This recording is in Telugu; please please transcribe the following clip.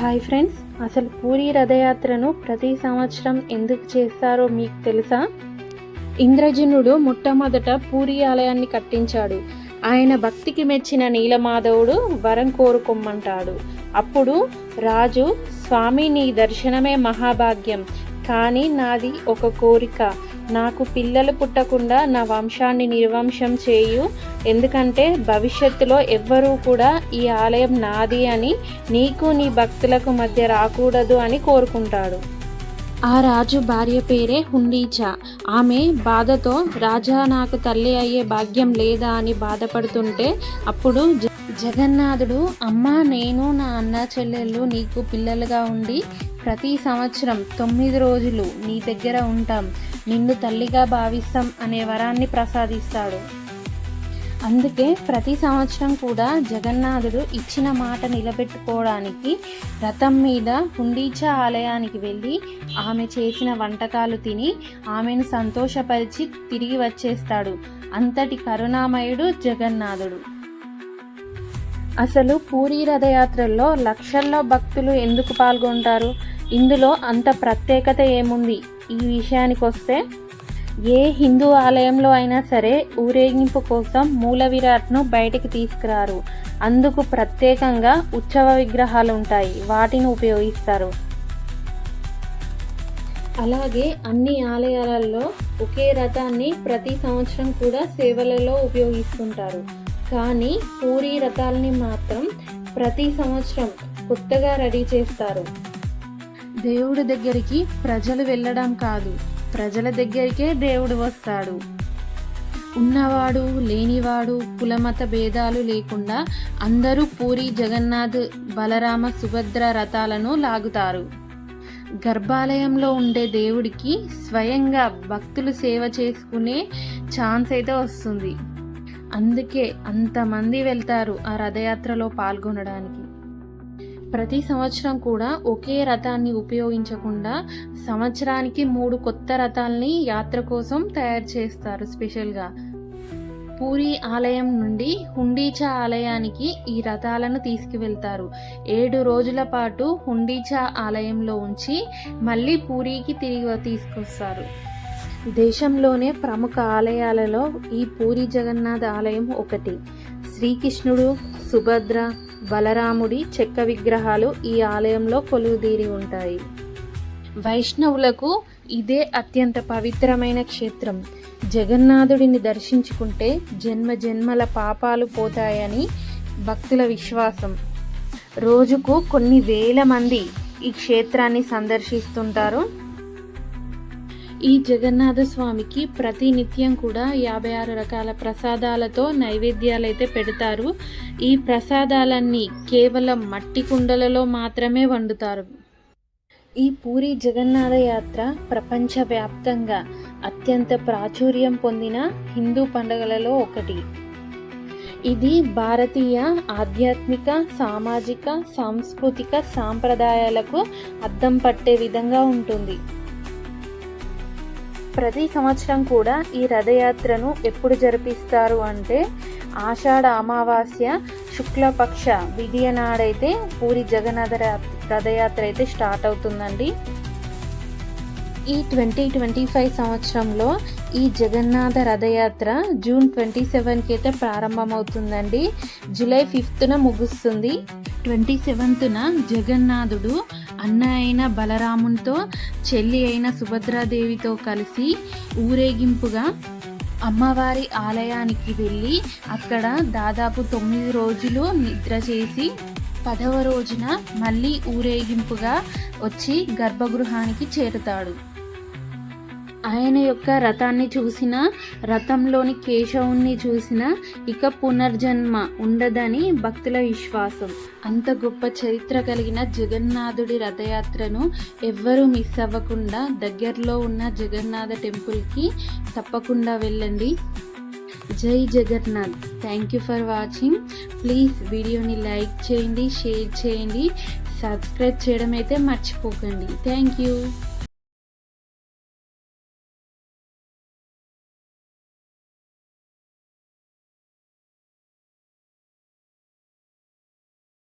హాయ్ ఫ్రెండ్స్ అసలు పూరి రథయాత్రను ప్రతి సంవత్సరం ఎందుకు చేస్తారో మీకు తెలుసా? ఇంద్రజనుడు మొట్టమొదట పూరి ఆలయాన్ని కట్టించాడు. ఆయన భక్తికి మెచ్చిన నీలమాధవుడు వరం కోరుకోమ్మంటాడు. అప్పుడు రాజు స్వామి నీ దర్శనమే మహాభాగ్యం. కానీ నాది ఒక కోరిక. నాకు పిల్లలు పుట్టకుండా నా వంశాన్ని నిర్వంశం చేయు. ఎందుకంటే భవిష్యత్తులో ఎవ్వరూ కూడా ఈ ఆలయం నాది అని నీకు నీ భక్తులకు మధ్య రాకూడదు అని కోరుకుంటాడు. ఆ రాజు భార్య పేరే హుండీచా. ఆమె బాధతో రాజా నాకు తల్లి అయ్యే భాగ్యం లేదా అని బాధపడుతుంటే అప్పుడు జ- జగన్నాథుడు అమ్మ నేను నా అన్న చెల్లెళ్ళు నీకు పిల్లలుగా ఉండి ప్రతి సంవత్సరం తొమ్మిది రోజులు నీ దగ్గర ఉంటాం. నిన్ను తల్లిగా భావిస్తాం అనే వరాన్ని ప్రసాదిస్తాడు. అందుకే ప్రతి సంవత్సరం కూడా జగన్నాథుడు ఇచ్చిన మాట నిలబెట్టుకోవడానికి రథం మీద హుండీచ ఆలయానికి వెళ్ళి ఆమె చేసిన వంటకాలు తిని ఆమెను సంతోషపరిచి తిరిగి వచ్చేస్తాడు. అంతటి కరుణామయుడు జగన్నాథుడు. అసలు పూరి రథయాత్రల్లో లక్షల్లో భక్తులు ఎందుకు పాల్గొంటారు? ఇందులో అంత ప్రత్యేకత ఏముంది? ఈ విషయానికి వస్తే ఏ హిందూ ఆలయంలో అయినా సరే ఊరేగింపు కోసం మూల విరాట్ను బయటికి తీసుకురారు. అందుకు ప్రత్యేకంగా ఉత్సవ విగ్రహాలు ఉంటాయి వాటిని ఉపయోగిస్తారు. అలాగే అన్ని ఆలయాలలో ఒకే రథాన్ని ప్రతి సంవత్సరం కూడా సేవలలో ఉపయోగిస్తుంటారు. కానీ పూరి రథాలని మాత్రం ప్రతి సంవత్సరం కొత్తగా రెడీ చేస్తారు. దేవుడి దగ్గరికి ప్రజలు వెళ్ళడం కాదు. ప్రజల దగ్గరికే దేవుడు వస్తాడు. ఉన్నవాడు లేనివాడు కులమత భేదాలు లేకుండా అందరూ పూరి జగన్నాథ్ బలరామ సుభద్ర రథాలను లాగుతారు. గర్భాలయంలో ఉండే దేవుడికి స్వయంగా భక్తులు సేవ చేసుకునే ఛాన్స్ అయితే వస్తుంది. అందుకే అంతమంది వెళ్తారు ఆ రథయాత్రలో పాల్గొనడానికి. ప్రతి సంవత్సరం కూడా ఒకే రథాన్ని ఉపయోగించకుండా సంవత్సరానికి మూడు కొత్త రథాలని యాత్ర కోసం తయారు చేస్తారు స్పెషల్గా. పూరి ఆలయం నుండి హుండీచా ఆలయానికి ఈ రథాలను తీసుకువెళ్తారు. ఏడు రోజుల పాటు హుండీచా ఆలయంలో ఉంచి మళ్ళీ పూరికి తిరిగి తీసుకొస్తారు. దేశంలోనే ప్రముఖ ఆలయాలలో ఈ పూరి జగన్నాథ ఆలయం ఒకటి. శ్రీకృష్ణుడు సుభద్ర బలరాముడి చెక్క విగ్రహాలు ఈ ఆలయంలో కొలువుదీరి ఉంటాయి. వైష్ణవులకు ఇదే అత్యంత పవిత్రమైన క్షేత్రం. జగన్నాథుడిని దర్శించుకుంటే జన్మ జన్మల పాపాలు పోతాయని భక్తుల విశ్వాసం. రోజుకు కొన్ని వేల మంది ఈ క్షేత్రాన్ని సందర్శిస్తుంటారు. ఈ జగన్నాథ స్వామికి ప్రతి నిత్యం కూడా యాభై ఆరు రకాల ప్రసాదాలతో నైవేద్యాలు అయితే పెడతారు. ఈ ప్రసాదాలన్నీ కేవలం మట్టి కుండలలో మాత్రమే వండుతారు. ఈ పూరి జగన్నాథ యాత్ర ప్రపంచవ్యాప్తంగా అత్యంత ప్రాచుర్యం పొందిన హిందూ పండుగలలో ఒకటి. ఇది భారతీయ ఆధ్యాత్మిక సామాజిక సాంస్కృతిక సాంప్రదాయాలకు అద్దం పట్టే విధంగా ఉంటుంది. ప్రతి సంవత్సరం కూడా ఈ రథయాత్రను ఎప్పుడు జరిపిస్తారు అంటే ఆషాఢ అమావాస్య శుక్లపక్ష విధియ నాడైతే పూరి జగన్నాథ రథయాత్ర అయితే స్టార్ట్ అవుతుందండి. ఈ ట్వంటీ ట్వంటీ ఫైవ్ సంవత్సరంలో ఈ జగన్నాథ రథయాత్ర జూన్ ట్వంటీ సెవెన్కి అయితే ప్రారంభమవుతుందండి. జూలై ఫిఫ్త్న ముగుస్తుంది. ట్వంటీ సెవెంత్న జగన్నాథుడు అన్న అయిన బలరామునితో చెల్లి అయిన సుభద్రాదేవితో కలిసి ఊరేగింపుగా అమ్మవారి ఆలయానికి వెళ్ళి అక్కడ దాదాపు తొమ్మిది రోజులు నిద్ర చేసి పదవ రోజున మళ్ళీ ఊరేగింపుగా వచ్చి గర్భగృహానికి చేరుతాడు. ఆయన యొక్క రథాన్ని చూసిన రథంలోని కేశవుణ్ణి చూసిన ఇక పునర్జన్మ ఉండదని భక్తుల విశ్వాసం. అంత గొప్ప చరిత్ర కలిగిన జగన్నాథుడి రథయాత్రను ఎవ్వరూ మిస్ అవ్వకుండా దగ్గరలో ఉన్న జగన్నాథ టెంపుల్కి తప్పకుండా వెళ్ళండి. జై Jagannath. Thank you for watching please వీడియోని లైక్ చేయండి షేర్ చేయండి. సబ్స్క్రైబ్ చేయడం అయితే మర్చిపోకండి. Thank you